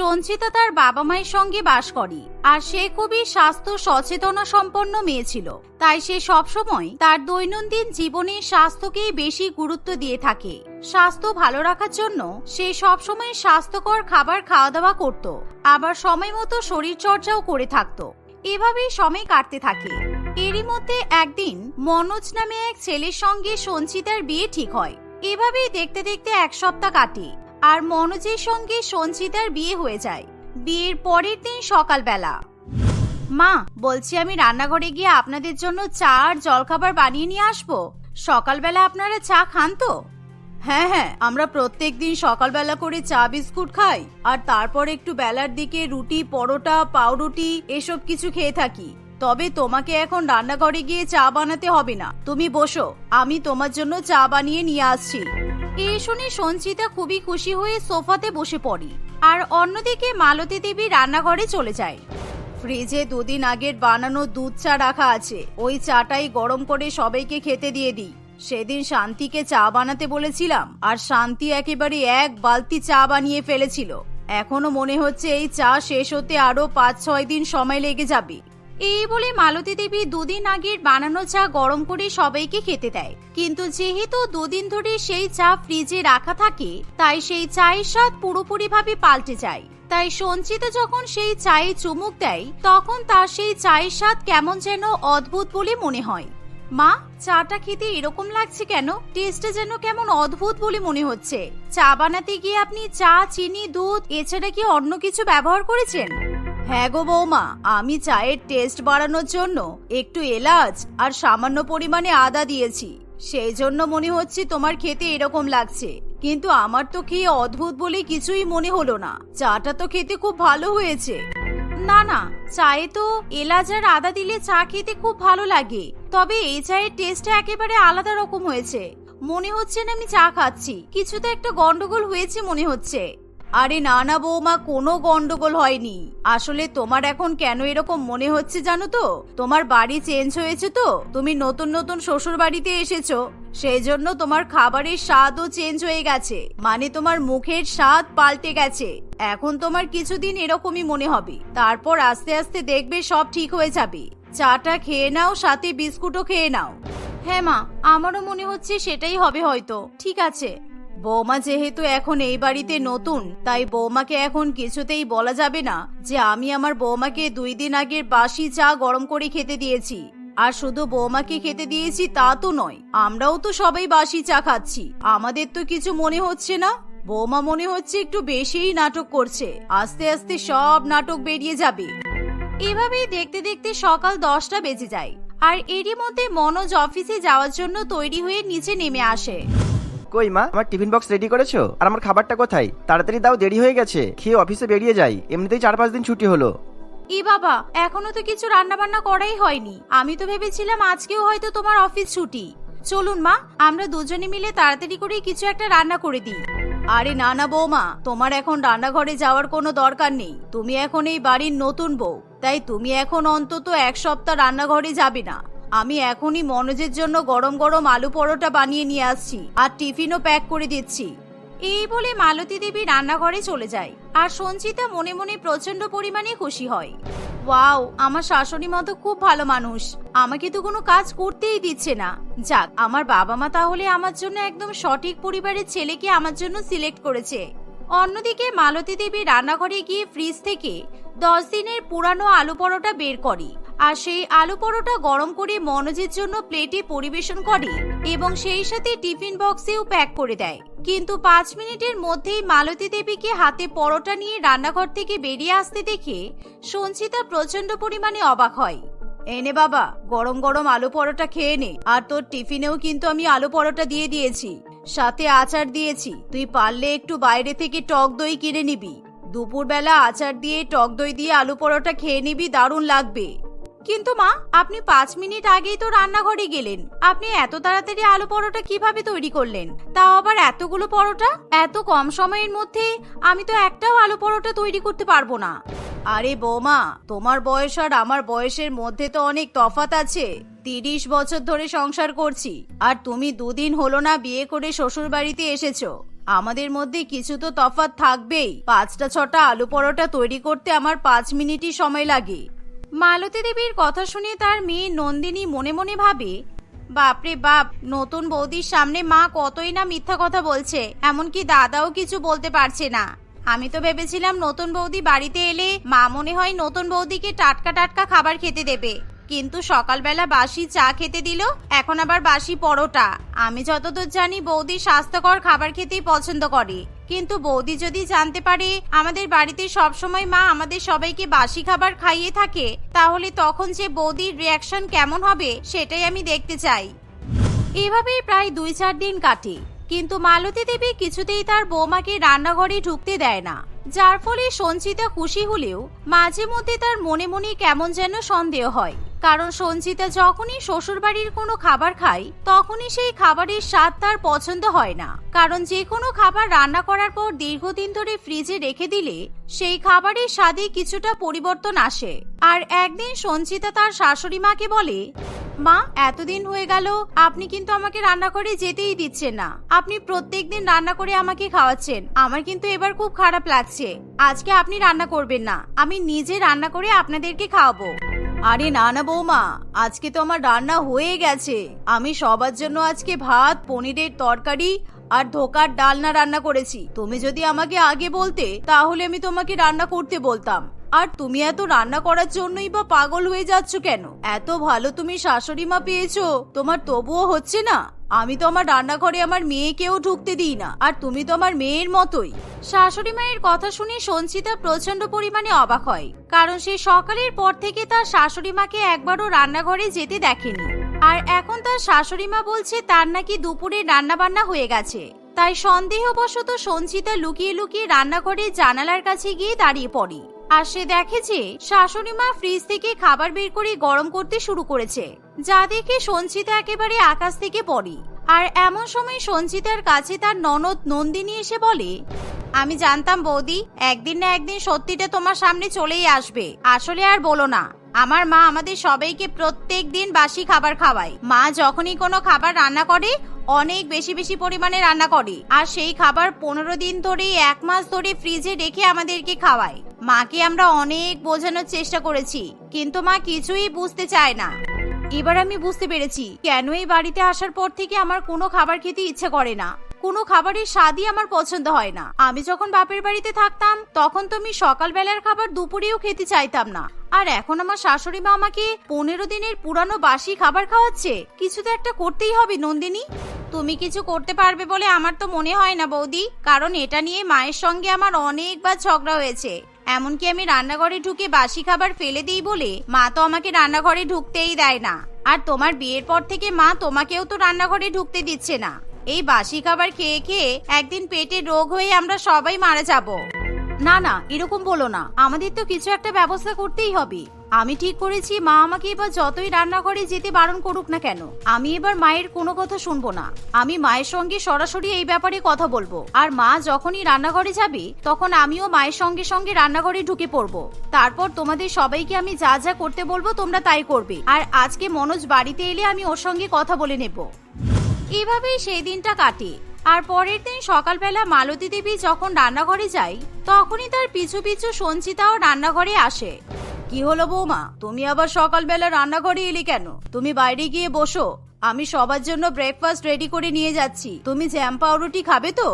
সঞ্চিতা তার বাবা মায়ের সঙ্গে বাস করে, আর সে খুবই স্বাস্থ্য সচেতনা সম্পন্ন মেয়ে ছিল। তাই সে সবসময় তার দৈনন্দিন জীবনে স্বাস্থ্যকেই বেশি গুরুত্ব দিয়ে থাকে। স্বাস্থ্য ভালো রাখার জন্য সে সবসময় স্বাস্থ্যকর খাবার খাওয়া দাওয়া করত, আবার সময় মতো শরীর চর্চাও করে থাকতো। এভাবেই সময় কাটতে থাকে। এরই মধ্যে একদিন মনোজ নামে এক ছেলের সঙ্গে সঞ্চিতার বিয়ে ঠিক হয়। এভাবেই দেখতে দেখতে এক সপ্তাহ কাটে। আর মনোজের সঙ্গে সঞ্চিতার বিয়ে হয়ে যায়। বিয়ের পরের দিন সকালবেলা। মা, বলছি আমি রান্নাঘরে গিয়ে আপনাদের জন্য চা আর জলখাবার বানিয়ে নিয়ে আসব। সকালবেলা আপনারা চা খান তো? হ্যাঁ হ্যাঁ আমরা প্রত্যেক দিন সকালবেলা করে চা, বিস্কুট খাই। আর তারপর একটু বেলার দিকে রুটি, পরোটা, পাউরুটি এসব কিছু খেয়ে থাকি। তবে তোমাকে এখন রান্নাঘরে গিয়ে চা বানাতে হবে না। তুমি বসো, আমি তোমার জন্য চা বানিয়ে নিয়ে আসছি। এই শুনে সঞ্চিতা খুবই খুশি হয়ে সোফাতে বসে পড়ে। আর অন্যদিকে মালতী দেবী রান্নাঘরে চলে যায়। ফ্রিজে দুদিন আগের বানানো দুধ চা রাখা আছে। ওই চাটাই গরম করে সবাইকে খেতে দিয়ে দিই। সেদিন শান্তিকে চা বানাতে বলেছিলাম, আর শান্তি একেবারে এক বালতি চা বানিয়ে ফেলেছিল। এখনও মনে হচ্ছে এই চা শেষ হতে আরও পাঁচ ছয় দিন সময় লেগে যাবে। এই বলে মালতী দেবী দুদিন আগের বানানো চা গরম করে সবাইকে খেতে দেয়। কিন্তু যেহেতু দুদিন ধরে সেই চা ফ্রিজে রাখা থাকে, তাই সেই চায়ের স্বাদ পুরোপুরিভাবে পাল্টে যায়। তাই সঞ্চিত যখন সেই চায়ে চুমুক দেয়, তখন তার সেই চায়ের স্বাদ কেমন যেন অদ্ভুত বলে মনে হয়। মা, চাটা খেতে এরকম লাগছে কেন? টেস্টটা যেন কেমন অদ্ভুত বলে মনে হচ্ছে। চা বানাতে গিয়ে আপনি চা, চিনি, দুধ, এছাড়া কি অন্য কিছু ব্যবহার করেছেন? হ্যাঁ গো বৌমা, আমি চায়ের টেস্ট বাড়ানোর জন্য একটু এলাচ আর সামান্য পরিমাণে আদা দিয়েছি। সেই জন্য মনে হচ্ছে তোমার খেতে এরকম লাগছে। কিন্তু আমার তো খেয়ে অদ্ভুত বলে কিছুই মনে হলো না। চাটা তো খেতে খুব ভালো হয়েছে। না না, চায়ে তো এলাচ আর আদা দিলে চা খেতে খুব ভালো লাগে। তবে এই চায়ের টেস্টটা একেবারে আলাদা রকম হয়েছে। মনে হচ্ছে না আমি চা খাচ্ছি। কিছু তো একটা গন্ডগোল হয়েছে মনে হচ্ছে। আরে না না বৌমা, কোনো গন্ডগোল হয়নি। আসলে তোমার এখন কেন এরকম মনে হচ্ছে জানো তো? তোমার বাড়ি চেঞ্জ হয়েছে তো? তুমি নতুন নতুন শ্বশুর বাড়িতে এসেছ। সেই জন্য তোমার খাবারের স্বাদও চেঞ্জ হয়ে গেছে। মানে তোমার মুখের স্বাদ পাল্টে গেছে। এখন তোমার কিছুদিন এরকমই মনে হবে। তারপর আস্তে আস্তে দেখবে সব ঠিক হয়ে যাবে। চাটা খেয়ে নাও, সাথে বিস্কুটও খেয়ে নাও। হ্যাঁ মা, আমারও মনে হচ্ছে সেটাই হবে হয়তো। ঠিক আছে। বৌমা যেহেতু এখন এই বাড়িতে নতুন, তাই বৌমাকে এখন কিছুতেই বলা যাবে না যে আমি আমার বৌমাকে দুই দিন আগের বাসি চা গরম করে খেতে দিয়েছি। আর শুধু বৌমাকে খেতে দিয়েছি তা তো নয়, আমরাও তো সবাই বাসি চা খাচ্ছি। আমাদের তো কিছু মনে হচ্ছে না? বৌমা মনে হচ্ছে একটু বেশিই নাটক করছে। আস্তে আস্তে সব নাটক বেরিয়ে যাবে। এভাবেই দেখতে দেখতে সকাল দশটা বেজে যায়। আর এরই মধ্যে মনোজ অফিসে যাওয়ার জন্য তৈরি হয়ে নিচে নেমে আসে। কই মা, আমার টিফিন বক্স রেডি করেছ? আর আমার খাবারটা কোথায়? তাড়াতাড়ি দাও, দেরি হয়ে গেছে। খেয়ে অফিসে বেরিয়ে যাই। এমনিতেই চার পাঁচ দিন ছুটি হলো। ই বাবা, এখনও তো কিছু রান্না বান্না করাই হয়নি। আমি তো ভেবেছিলাম আজকেও হয়তো তোমার অফিস ছুটি। চলুন মা, আমরা দুজনে মিলে তাড়াতাড়ি করে কিছু একটা রান্না করে দিই। আরে না না বৌমা, তোমার এখন রান্নাঘরে যাওয়ার কোনো দরকার নেই। তুমি এখন এই বাড়ির নতুন বউ। তাই তুমি এখন অন্তত এক সপ্তাহ রান্নাঘরে যাবে না। আমি এখনই মনোজের জন্য গরম গরম আলু পরোটা বানিয়ে নিয়ে আসছি আর টিফিনও প্যাক করে দিচ্ছি। এই বলে মালতী দেবী রান্নাঘরে চলে যায় আর সঞ্চিতা মনে মনে প্রচণ্ড পরিমাণে খুশি হয়। ওয়াও, আমার শাশুড়ি মতো খুব ভালো মানুষ। আমাকে তো কোনো কাজ করতেই দিচ্ছে না। যাক, আমার বাবা মা তাহলে আমার জন্য একদম সঠিক পরিবারের ছেলেকে আমার জন্য সিলেক্ট করেছে। অন্যদিকে মালতী দেবী রান্নাঘরে গিয়ে ফ্রিজ থেকে দশ দিনের পুরানো আলু পরোটা বের করে। আর সেই আলু পরোটা গরম করে মনোজের জন্য প্লেটে পরিবেশন করে এবং সেই সাথে টিফিন বক্সেও প্যাক করে দেয়। কিন্তু পাঁচ মিনিটের মধ্যেই মালতী দেবীকে হাতে পরোটা নিয়ে রান্নাঘর থেকে বেরিয়ে আসতে দেখে সঞ্চিতা প্রচণ্ড পরিমাণে অবাক হয়। এনে বাবা, গরম গরম আলু পরোটা খেয়ে নে। আর তোর টিফিনেও কিন্তু আমি আলু পরোটা দিয়ে দিয়েছি। সাথে আচার দিয়েছি। তুই পারলে একটু বাইরে থেকে টক দই কিনে নিবি। দুপুরবেলা আচার দিয়ে টক দই দিয়ে আলু পরোটা খেয়ে নিবি, দারুণ লাগবে। কিন্তু মা, আপনি পাঁচ মিনিট আগেই তো রান্নাঘরে গেলেন। আপনি এত তাড়াতাড়ি আলু পরোটা কীভাবে তৈরি করলেন? তাও আবার এতগুলো পরোটা? এত কম সময়ের মধ্যে আমি তো একটাও আলু পরোটা তৈরি করতে পারব না। আরে বৌমা, তোমার বয়স আর আমার বয়সের মধ্যে তো অনেক তফাত আছে। তিরিশ বছর ধরে সংসার করছি। আর তুমি দুদিন হলো না বিয়ে করে শ্বশুর বাড়িতে এসেছ। আমাদের মধ্যে কিছু তো তফাৎ থাকবেই। পাঁচটা ছটা আলু পরোটা তৈরি করতে আমার পাঁচ মিনিটই সময় লাগে। মালতী দেবীর কথা শুনে তার মেয়ে নন্দিনী মনে মনে ভাবে, বাপরে বাপ, নতুন বৌদির সামনে মা কতই না মিথ্যা কথা বলছে, এমনকি দাদাও কিছু বলতে পারছে না। আমি তো ভেবেছিলাম নতুন বৌদি বাড়িতে এলে মা মনে হয় নতুন বৌদিকে টাটকা টাটকা খাবার খেতে দেবে। কিন্তু সকালবেলা বাসি চা খেতে দিল, এখন আবার বাসি পরোটা। আমি যতদূর জানি, বৌদি স্বাস্থ্যকর খাবার খেতেই পছন্দ করে। কিন্তু বৌদি যদি জানতে পারে, আমাদের বাড়িতে সবসময় মা আমাদের সবাইকে বাসি খাবার খাইয়ে থাকে, তাহলে তখন যে বৌদির রিয়াকশন কেমন হবে, সেটাই আমি দেখতে চাই। এভাবেই প্রায় দুই চার দিন কাটে। কিন্তু মালতী দেবী কিছুতেই তার বৌমাকে রান্নাঘরে ঢুকতে দেয় না। যার ফলে সঞ্চিতা খুশি হলেও মাঝে মধ্যে তার মনে মনে কেমন যেন সন্দেহ হয়। কারণ সঞ্চিতা যখনই শ্বশুরবাড়ির কোনো খাবার খায়, তখনই সেই খাবারের স্বাদ তার পছন্দ হয় না। কারণ যে কোনো খাবার রান্না করার পর দীর্ঘদিন ধরে ফ্রিজে রেখে দিলে, সেই খাবারের স্বাদে কিছুটা পরিবর্তন আসে। আর একদিন সঞ্চিতা তার শাশুড়ি মাকে বলে, মা, এতদিন হয়ে গেল, আপনি কিন্তু আমাকে রান্না করে যেতেই দিচ্ছেন না। আপনি প্রত্যেক দিন রান্না করে আমাকে খাওয়াচ্ছেন। আমার কিন্তু এবার খুব খারাপ লাগছে। আজকে আপনি রান্না করবেন না। আমি নিজে রান্না করে আপনাদেরকে খাওয়াবো। আরে না না বৌমা, আজকে তো আমার রান্না হয়ে গেছে। আমি সবার জন্য আজকে ভাত, পনিরের তরকারি আর ধোকার ডালনা রান্না করেছি। তুমি যদি আমাকে আগে বলতে, তাহলে আমি তোমাকে রান্না করতে বলতাম। আর তুমি এত রান্না করার জন্যই বা পাগল হয়ে যাচ্ছ কেন? এত ভালো তুমি শাশুড়ি মা পেয়েছ, তোমার তবুও হচ্ছে না? আমি তো আমার রান্নাঘরে আমার মেয়েকেও ঢুকতে দিই না, আর তুমি তো আমার মেয়ের মতোই। শাশুড়ি মায়ের কথা শুনে সঞ্চিতা প্রচণ্ড পরিমাণে অবাক হয়, কারণ সে সকালের পর থেকে তার শাশুড়ি মাকে একবারও রান্নাঘরে যেতে দেখেনি। আর এখন তার শাশুড়ি মা বলছে তার নাকি দুপুরে রান্না বান্না হয়ে গেছে। তাই সন্দেহবশত সঞ্চিতা লুকিয়ে লুকিয়ে রান্নাঘরের জানালার কাছে গিয়ে দাঁড়িয়ে পড়ে। আর সে দেখে যে শাশুড়ি মা ফ্রিজ থেকে খাবার বের করে গরম করতে শুরু করেছে, যা দেখে সঞ্চিতা একেবারে আকাশ থেকে পড়ে। আর এমন সময় সঞ্চিতার কাছে তার ননদ নন্দিনী এসে বলে, আমি জানতাম বৌদি, একদিন না একদিন সত্যিটা তোমার সামনে চলেই আসবে। আসলে আর বলো না, আমার মা আমাদের সবাইকে প্রত্যেক দিন বাসি খাবার খাওয়ায়। মা যখনই কোনো খাবার রান্না করে, অনেক বেশি বেশি পরিমাণে রান্না করে। আর সেই খাবার পনেরো দিন ধরে এক মাস ধরে ফ্রিজে রেখে আমাদেরকে খাওয়ায়। মাকে আমরা অনেক বোঝানোর চেষ্টা করেছি, কিন্তু মা কিছুই বুঝতে চায় না। এবার আমি বুঝতে পেরেছি, কেন এই বাড়িতে আসার পর থেকে আমার কোনো খাবার খেতে ইচ্ছে করে না। কোনো খাবারের স্বাদই আমার পছন্দ হয় না। আমি যখন বাপের বাড়িতে থাকতাম, তখন তো আমি সকালবেলার খাবার দুপুরেও খেতে চাইতাম না। আর এখন আমার শাশুড়ি মা আমাকে পনেরো দিনের পুরানো বাসি খাবার খাওয়াচ্ছে। কিছু তো একটা করতেই হবে, নন্দিনী। তুমি কিছু করতে পারবে বলে আমার তো মনে হয় না বৌদি, কারণ এটা নিয়ে মায়ের সঙ্গে আমার অনেকবার ঝগড়া হয়েছে। এমনকি আমি রান্নাঘরে ঢুকে বাসি খাবার ফেলে দিই বলে মা তো আমাকে রান্নাঘরে ঢুকতেই দেয় না। আর তোমার বিয়ের পর থেকে মা তোমাকেও তো রান্নাঘরে ঢুকতে দিচ্ছে না। এই বাসি খাবার খেয়ে খেয়ে একদিন পেটে রোগ হয়ে আমরা সবাই মারা যাব। না না, এরকম বলো না। আমাদের তো কিছু একটা ব্যবস্থা করতেই হবে। আমি ঠিক করেছি, মা আমাকে এবার যতই রান্নাঘরে যেতে বারণ করুক না কেন, আমি এবার মায়ের কোনো কথা শুনব না। আমি মায়ের সঙ্গে সরাসরি এই ব্যাপারে কথা বলব। আর মা যখনই রান্নাঘরে যাবে, তখন আমিও মায়ের সঙ্গে সঙ্গে রান্নাঘরে ঢুকে পড়ব। তারপর তোমাদের সবাইকে আমি যা যা করতে বলব, তোমরা তাই করবে। আর আজকে মনোজ বাড়িতে এলে আমি ওর সঙ্গে কথা বলে নেব। এভাবেই সেই দিনটা কাটে। আর পরের দিন সকালবেলা মালতী দেবী যখন রান্নাঘরে যায়, তখনই তার পিছু পিছু সঞ্চিতাও রান্নাঘরে আসে। কি হলো বৌমা? তুমি আবার সকালবেলা রান্নাঘরে এলি কেন? তুমি বাইরে গিয়ে বসো। আমি সবার জন্য ব্রেকফাস্ট রেডি করে নিয়ে যাচ্ছি। তুমি জ্যাম পাউরুটি খাবে তো?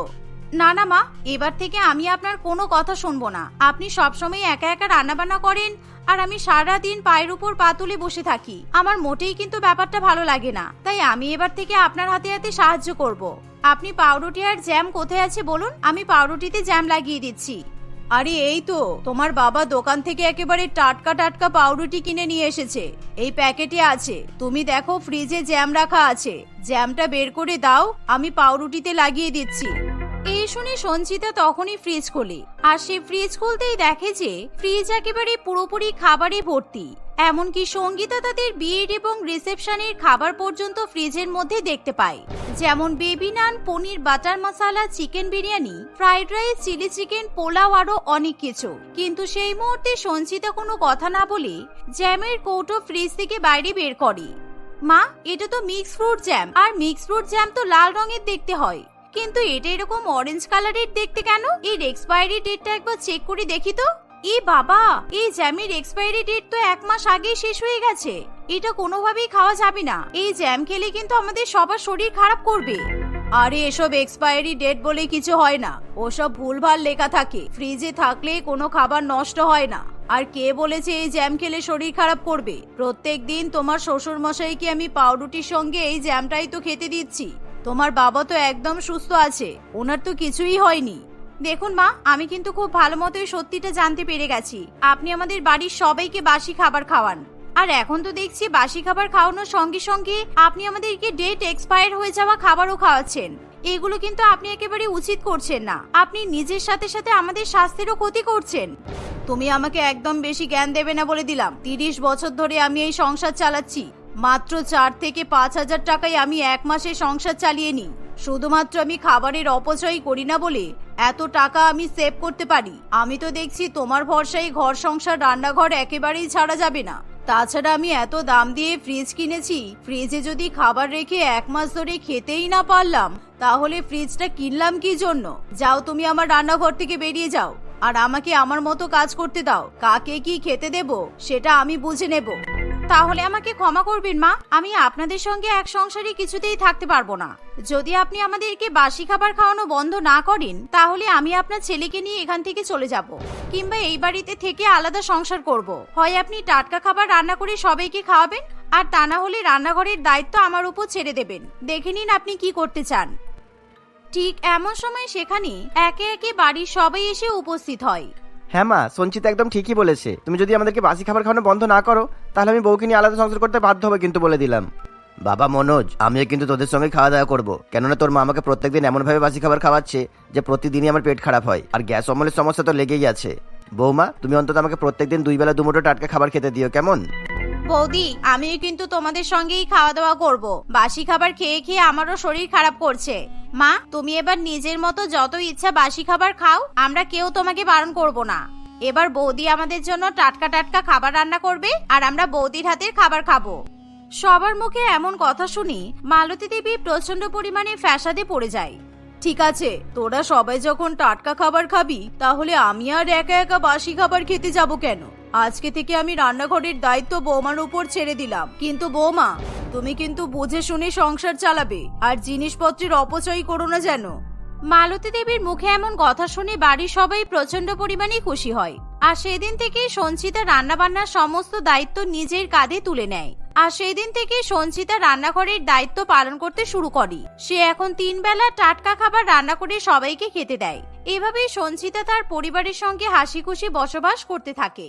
না না মা, এবার থেকে আমি আপনার কোনো কথা শুনব না। আপনি সবসময় একা একা রান্নাবান্না করেন আর আমি সারা দিন পায়ের উপর পা তুলে বসে থাকি। আমার মোটেই কিন্তু ব্যাপারটা ভালো লাগে না। তাই আমি এবার থেকে আপনার হাতে হাতে সাহায্য করব। আপনি পাউরুটি আর জ্যাম কোথায় আছে বলুন? আমি পাউরুটিতে জ্যাম লাগিয়ে দিচ্ছি। আরে এই তো, তোমার বাবা দোকান থেকে একেবারে টাটকা টাটকা পাউরুটি কিনে নিয়ে এসেছে। এই প্যাকেটে আছে। তুমি দেখো ফ্রিজে জ্যাম রাখা আছে। জ্যামটা বের করে দাও, আমি পাউরুটিতে লাগিয়ে দিচ্ছি। এই শুনে সঞ্চিতা তখনই ফ্রিজ খোলে। আর সে ফ্রিজ খুলতেই দেখে যে ফ্রিজ একেবারে পুরোপুরি খাবারে ভর্তি। এমনকি সঙ্গীতা তাদের বিয়ের এবং রিসেপশনের খাবার পর্যন্ত ফ্রিজের মধ্যে দেখতে পায়। যেমন baby naan paneer butter masala chicken biryani fried rice chilli chicken pulao আরও অনেক কিছু। কিন্তু সেই মুহূর্তে সঞ্চিতা কোনো কথা না বলে জ্যামের কৌটো ফ্রিজ থেকে বাইরে বের করে। মা, এটা তো মিক্স ফ্রুট জ্যাম আর মিক্স ফ্রুট জ্যাম তো লাল রঙের দেখতে হয়। কিন্তু এটা এরকম অরেঞ্জ কালারের দেখতে কেন? এর এক্সপায়ারি ডেটটা একবার চেক করে দেখি তো। এ বাবা, এই জ্যামের এক্সপায়ারি ডেট তো এক মাস আগেই শেষ হয়ে গেছে। এটা কোনোভাবেই খাওয়া যাবে না। এই জ্যাম খেলে কিন্তু আমাদের সবার শরীর খারাপ করবে। আরে এসব এক্সপায়ারি ডেট বলে কিছু হয় না। ওসব ভুলভাল লেখা থাকে। ফ্রিজে থাকলে কোনো খাবার নষ্ট হয় না। আর কে বলেছে এই জ্যাম খেলে শরীর খারাপ করবে? প্রত্যেক দিন তোমার শ্বশুর মশাইকে আমি পাউরুটির সঙ্গে এই জ্যামটাই তো খেতে দিচ্ছি। তোমার বাবা তো একদম সুস্থ আছে, ওনার তো কিছুই হয়নি। দেখুন মা, আমি কিন্তু খুব ভালো মতোই সত্যিটা জানতে পেরে গেছি। আপনি আমাদের বাড়ির সবাইকে বাসি খাবার খাওয়ান। আর এখন তো দেখছি বাসি খাবার খাওয়ানোর সঙ্গে সঙ্গে আপনি আমাদেরকে ডেট এক্সপায়ার হয়ে যাওয়া খাবারও খাওয়াচ্ছেন। এগুলো কিন্তু আপনি একেবারে উচিত করছেন না। আপনি নিজের সাথে সাথে আমাদের স্বাস্থ্যেরও ক্ষতি করছেন। তুমি আমাকে একদম বেশি জ্ঞান দেবে না বলে দিলাম। তিরিশ বছর ধরে আমি এই সংসার চালাচ্ছি। মাত্র চার থেকে পাঁচ হাজার টাকায় আমি এক মাসে সংসার চালিয়ে নিই। শুধুমাত্র আমি খাবারের অপচয় করি না বলে এত টাকা আমি সেভ করতে পারি। আমি তো দেখছি তোমার ভরসায় ঘর সংসার, রান্নাঘর একেবারেই ছাড়া যাবে না। তাছাড়া আমি এত দাম দিয়ে ফ্রিজ কিনেছি ফ্রিজে যদি খাবার রেখে এক মাস ধরে খেতেই না পারলাম, তাহলে ফ্রিজটা কিনলাম কি জন্য? যাও তুমি আমার রান্নাঘর থেকে বেরিয়ে যাও। আর আমাকে আমার মতো কাজ করতে দাও। কাকে কি খেতে দেব, সেটা আমি বুঝে নেব। তাহলে আমাকে ক্ষমা করবেন, মা। আমি আপনাদের সঙ্গে এক সংসারে কিছুতেই থাকতে পারব না। যদি আপনি আমাদেরকে বাসি খাবার খাওয়ানো বন্ধ না করেন, তাহলে আমি আপনার ছেলেকে নিয়ে এখান থেকে চলে যাব। কিংবা এই বাড়িতে থেকে আলাদা সংসার করব। হয় আপনি টাটকা খাবার রান্না করে সবাইকে খাওয়াবেন, আর তা না হলে রান্নাঘরের দায়িত্ব আমার উপর ছেড়ে দেবেন। দেখে নিন আপনি কি করতে চান। ঠিক এমন সময় সেখানে একে একে বাড়ির সবাই এসে উপস্থিত হয়। হ্যাঁ মা, সঞ্চিতা একদম ঠিকই বলেছে। তুমি যদি আমাদেরকে বাসি খাবার খাওয়ানো বন্ধ না করো, তাহলে আমি বউকে নিয়ে আলাদা সংসার করতে বাধ্য হবে কিন্তু বলে দিলাম। বাবা মনোজ, আমিও কিন্তু তোদের সঙ্গে খাওয়া দাওয়া করব। কেননা তোর মা আমাকে প্রত্যেকদিন এমনভাবে বাসি খাবার খাওয়াচ্ছে যে প্রতিদিনই আমার পেট খারাপ হয়, আর গ্যাস অমলের সমস্যা তো লেগেই আছে। বৌমা, তুমি অন্তত আমাকে প্রত্যেকদিন দুই বেলা দুমুটো টাটকা খাবার খেতে দিও, কেমন? বৌদি, আমিও কিন্তু তোমাদের সঙ্গেই খাওয়া দাওয়া করব। বাসি খাবার খেয়ে খেয়ে আমারও শরীর খারাপ করছে। মা, তুমি এবার নিজের মতো যত ইচ্ছা বাসি খাবার খাও, আমরা কেউ তোমাকে বারণ করব না। এবার বৌদি আমাদের জন্য টাটকা টাটকা খাবার রান্না করবে, আর আমরা বৌদির হাতের খাবার খাব। সবার মুখে এমন কথা শুনি, মালতী দেবী প্রচণ্ড পরিমাণে ফ্যাসাদে পড়ে যায়। ঠিক আছে, তোরা সবাই যখন টাটকা খাবার খাবি, তাহলে আমি আর একা একা বাসি খাবার খেতে যাব কেন? আজকে থেকে আমি রান্নাঘরের দায়িত্ব বৌমার উপর ছেড়ে দিলাম। কিন্তু বৌমা, তুমি কিন্তু বুঝে শুনে সংসার চালাবে, আর জিনিসপত্রের অপচয় করো না যেন। মালতী দেবীর মুখে এমন কথা শুনে বাড়ির সবাই প্রচণ্ড পরিমাণে খুশি হয়, আর সেদিন থেকেই সঞ্চিতা রান্নাবান্নার সমস্ত দায়িত্ব নিজের কাঁধে তুলে নেয়। আর সেই দিন থেকে সঞ্চিতা রান্নাঘরের দায়িত্ব পালন করতে শুরু করে। সে এখন তিন বেলা টাটকা খাবার রান্না করে সবাইকে খেতে দেয়। এভাবেই সঞ্চিতা তার পরিবারের সঙ্গে হাসি খুশি বসবাস করতে থাকে।